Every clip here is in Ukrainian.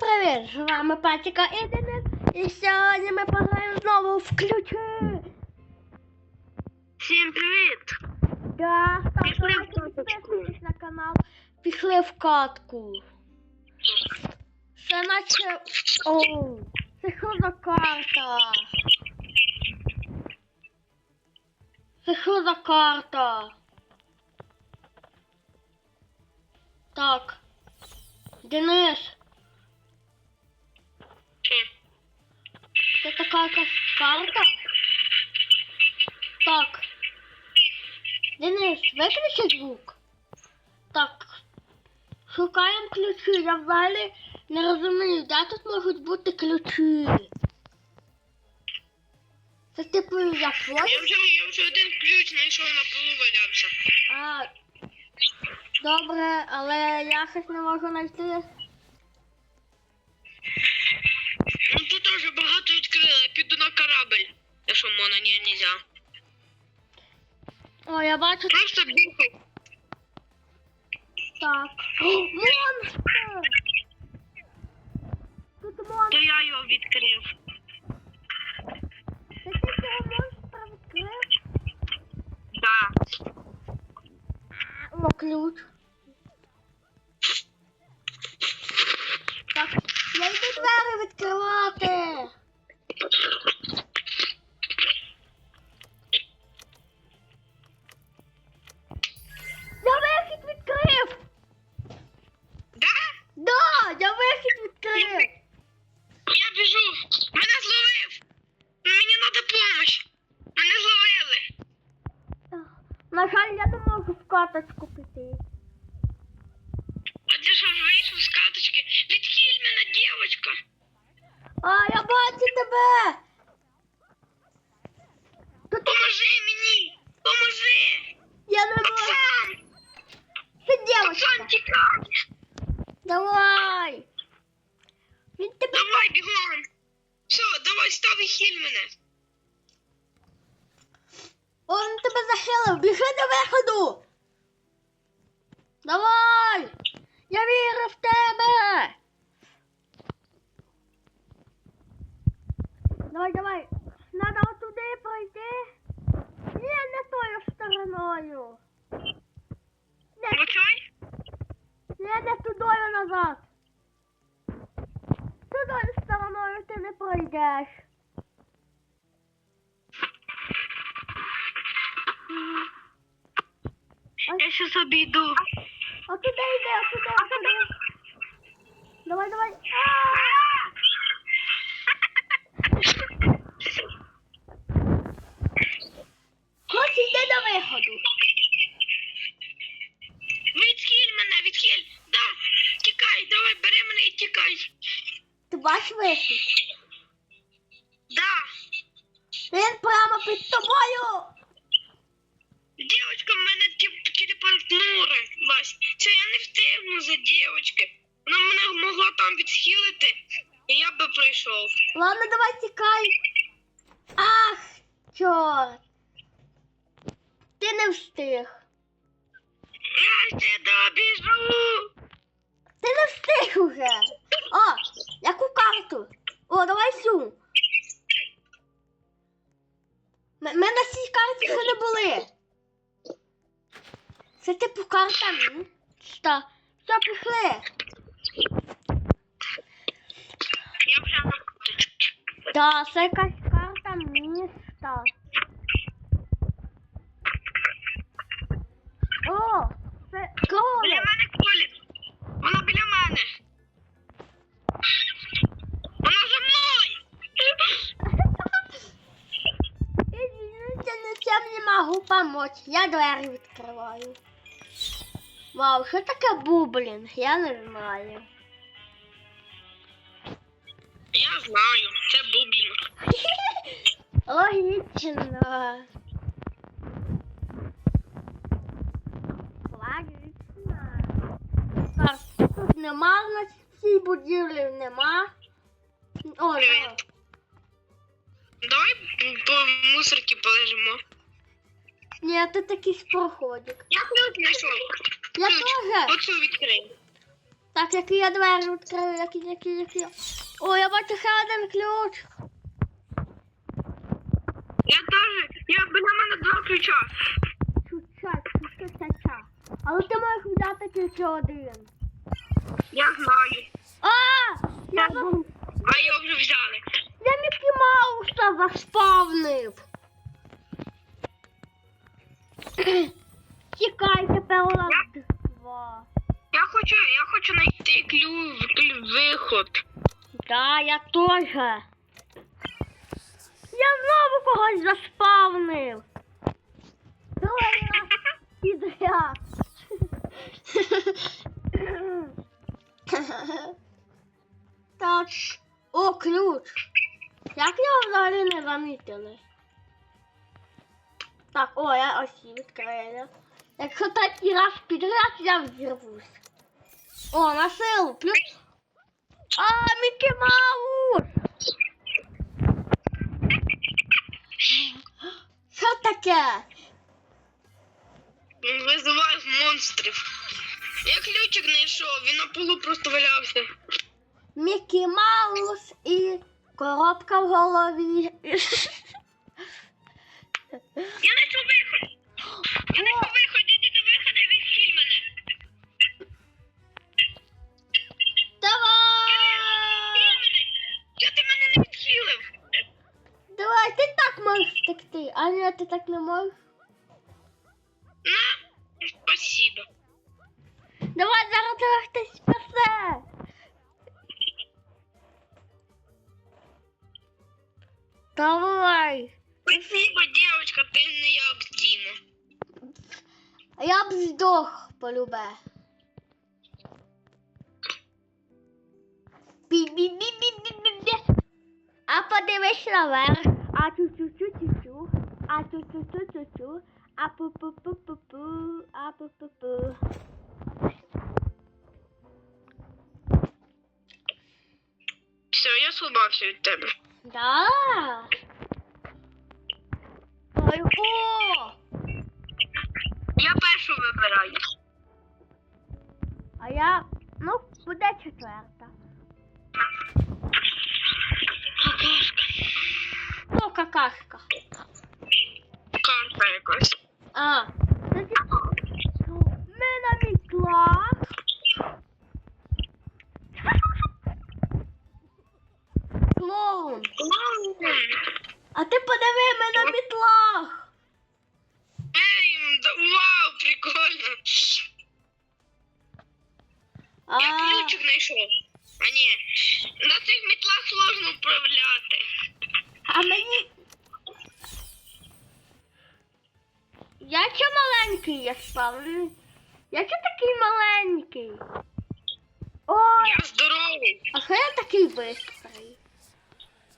привіт! З вами Патіка і Денис. І сьогодні ми пограємо знову в ключі. Всім привіт! Да, Пішли в каточку. на канал. Пішли в катку. Це наче... Оу, це що за карта? Це що за карта? Так. Денис? Це така якась карта? Так. Денис, виключи звук. Так. Шукаємо ключі. Я взагалі не розумію, де тут можуть бути ключі. Це типу я Я вже, я вже один ключ знайшов на полу валявся. А, добре, але я щось не можу знайти. Дуже відкрили, я піду на корабль. Якщо можна, ні, нельзя. О, я бачу Просто бігай. так. О, монстр! Тут То монстр. я його відкрив. Ти цього монстра відкрив? Да. О, ключ. Так, я йду двері відкривати. Каточку піти. Ти що вийшов з каточки? Відхиль мене, дівчинка. А, я бачу тебе! Поможи мені. Поможи. я не можу. Пацан. Це Пацан, тікай. Давай! Він тебе Давай, бігом. Все, давай, став і хіль мене. Он тебе захилив, біжи до виходу! Давай! Я вірю в тебе! Давай, давай! Надо отуди пройти. Ні, не тою стороною. Не, не, не тудою назад. Тудою стороною ти не пройдеш. Я сейчас обійду. А туди йди, а туди, а туди. Давай, давай. Хлопці, йди до виходу. Відхиль мене, відхиль. Да. Тікай, давай, бери мене і тікай. Ти бачиш вихід? Да. Він прямо під тобою. Дівчинка мене тіп- телепортнула. Вась. Це я не встигну за дівчинки. Вона мене могла там відхилити, і я би прийшов. Ладно, давай тікай. Ах, чорт. Ти не встиг. Я ще добіжу. Ти не встиг уже. О, яку карту? О, давай цю. Ми, ми на цій карті ще не були. Це типу карта міста. Все, пішли. Я вже на. Так, це якась карта міста. О, це Біля мене колік. Вона біля мене. Вона за мною. Извините, нічим не можу помочь. Я двері відкриваю. Вау, що таке бублінг? Я не знаю. Я знаю, це бубінг. Логічно. Логічно. Так, тут нема, значить, цій будівлі нема. О, да. Давай по мусорки полежимо. Тут якийсь проходик. Я ключ знайшов. Я Ключ. теж. Оцю відкрий. Так, які я двері відкрию, які, які, які. О, я бачу ще один ключ. Я теж, я біля мене два ключа. Чуча, чуча, ча, ча. Але ти можеш взяти тільки один. Я знаю. А! Я, А його вже взяли. я Мікі Мауса заспавнив. Чекай, тепер у нас два. Я хочу, я хочу знайти клю, клю виход. Да, я теж. Я знову когось заспавнив. Давай я підряд. Так. О, ключ. Як його взагалі не замітили? Так, о, я ось її відкрию. Якщо третій раз підряд, я взірвусь. О, на силу, плюс. А, Мікі Маус! Що таке? Він визиває монстрів. Я ключик знайшов, він на полу просто валявся. Мікі Маус і коробка в голові. Я знайшов виход. Я знайшов виход, іди до виходу і відхиль мене. Давай! Відхиль мене. Ти мене не відхилив? Давай, ти так можеш втекти, а ні, ти так не можеш. На, спасибо. Давай зараз тебе хтось спасе. Давай. Спасибо, девочка, ти не як Діма. А я б здох полюбе. Бі-бі-бі-бі-бі-бі. А подивись наверх. А ту-ту-ту-ту-ту. А ту-ту-ту-ту-ту. А пу-пу-пу-пу-пу. А пу-пу-пу. Все, я слабався від тебе. Да. Ой! Я першу вибираю. А я, ну, буде четверта. Ну, какашка. Карта якась. А, ми на мітлах. Клоун. А ти подиви, ми на мітлах. Че маленький я спав? Я че такий маленький? Ой, Я здоровий. а що я такий бистрий?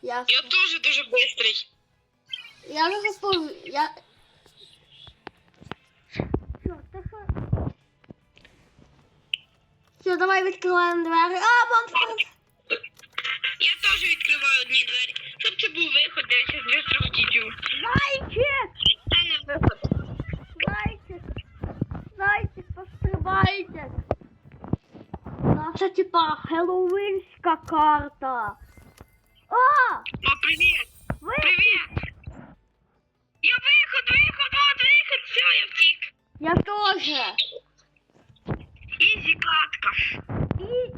Я, Я теж дуже швидкий. я не запов... Я... Що? Все, давай відкриваємо двері. А, монстр! Я теж відкриваю одні двері. Щоб це був виход, я зараз швидко втічу. Зайчик! Це не виход. Зайчик! Зайчик, пострибайте! Наша типа хеллоуинська карта. О! О, привіт. Ви... Привіт. Я виход, виход, от виход. Все, я втік. Я тоже. Ізі катка. І...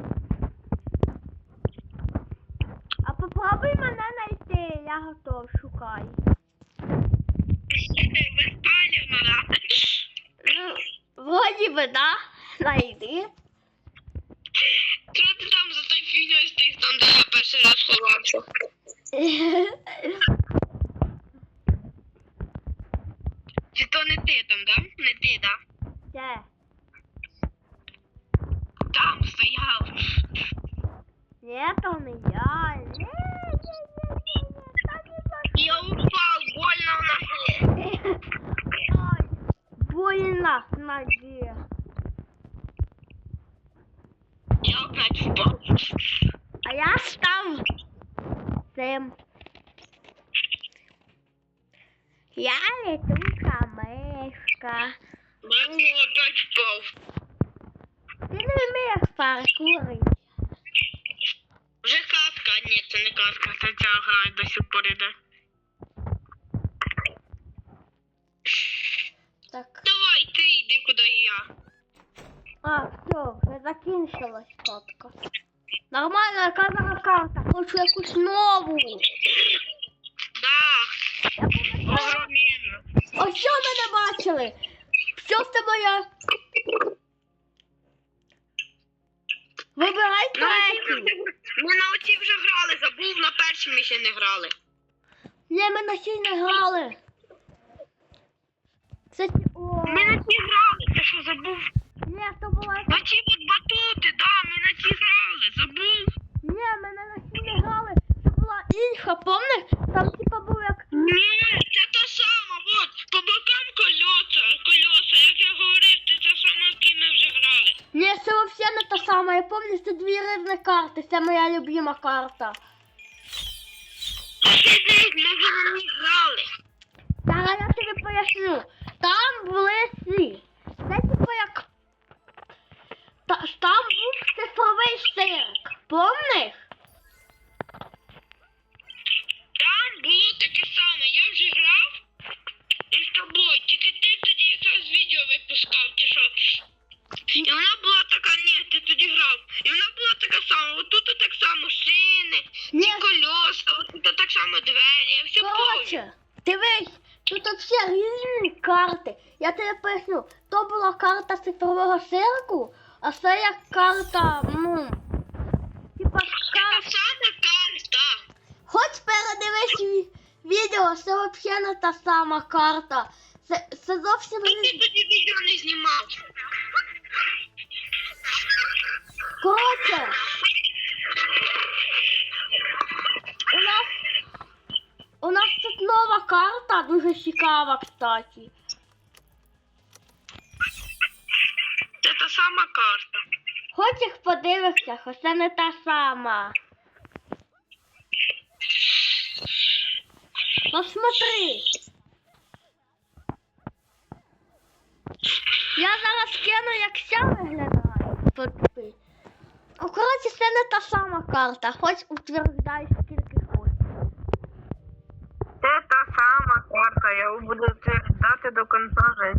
А попробуй мене знайти, я готов, шукай. Да? Ну, вроді би, да? Найди. Що ти там за той фігньою стоїш там, де я перший раз ховався? Чи то не ти там, да? Не ти, да? Де? Там стояв. Ні, то не я. Ні, ні, ні, ні, ні, так і так. Я упал, больно в ноге. Ой, больно в ноге. Я опять впав. А я став цим. Я летуча мишка. Я опять впав. Ти не вмієш паркурити. Вже казка, ні, це не казка, це ця гра до сих пор іде. Так. Давай, ти йди, куди я. А, все, вже закінчилась фотка. Нормальна яка зараз карта, хочу якусь нову. Да, Я огроменно. Ось що ми не бачили. Що з тобою? Вибирай третю. Ми на оці вже грали, забув, на першій ми ще не грали. Ні, ми на цій не грали. Це о, Ми на ці грали, ти що забув? Ні, то була На ці от батути, да, ми на ці грали, забув. Ні, ми не на цій не грали. Це була інша, помниш? Там типа був як. Ні, це та сама, от, по бокам кольоса, колеса, як я говорив, це та сама, в якій ми вже грали. Ні, це взагалі не та сама. Я пам'ятаю, це дві різні карти. Це моя любима карта. Ми вже на грали. Зараз я тобі поясню. Там були ці. Це типу як. Та, там був цифровий сирк. Помниш? Там було таке саме, я вже грав із тобою, тільки ти тоді якраз відео випускав, чи що. І вона була така, ні, ти тоді грав. І вона була така сама, отут так само шини, Ні, колеса, отут так само двері, я все помню. коротше, дивись, тут всі різні карти. Я тобі поясню, то була карта цифрового сирку, а це як карта, ну. Типа карта. карта. Хоч передивись ві- відео, це взагалі не та сама карта. Це, це зовсім Ти тоді відео не знімав. Коротше, у нас у нас тут нова карта, дуже цікава, кстати. Це та сама карта. Хоч їх подивишся, хоч це не та сама. Посмотри. Я зараз кину, як ця виглядає. Ну, коротше, це не та сама карта, хоч утверждай скільки хочеш. Це та сама карта, я буду ждати до кінця життя.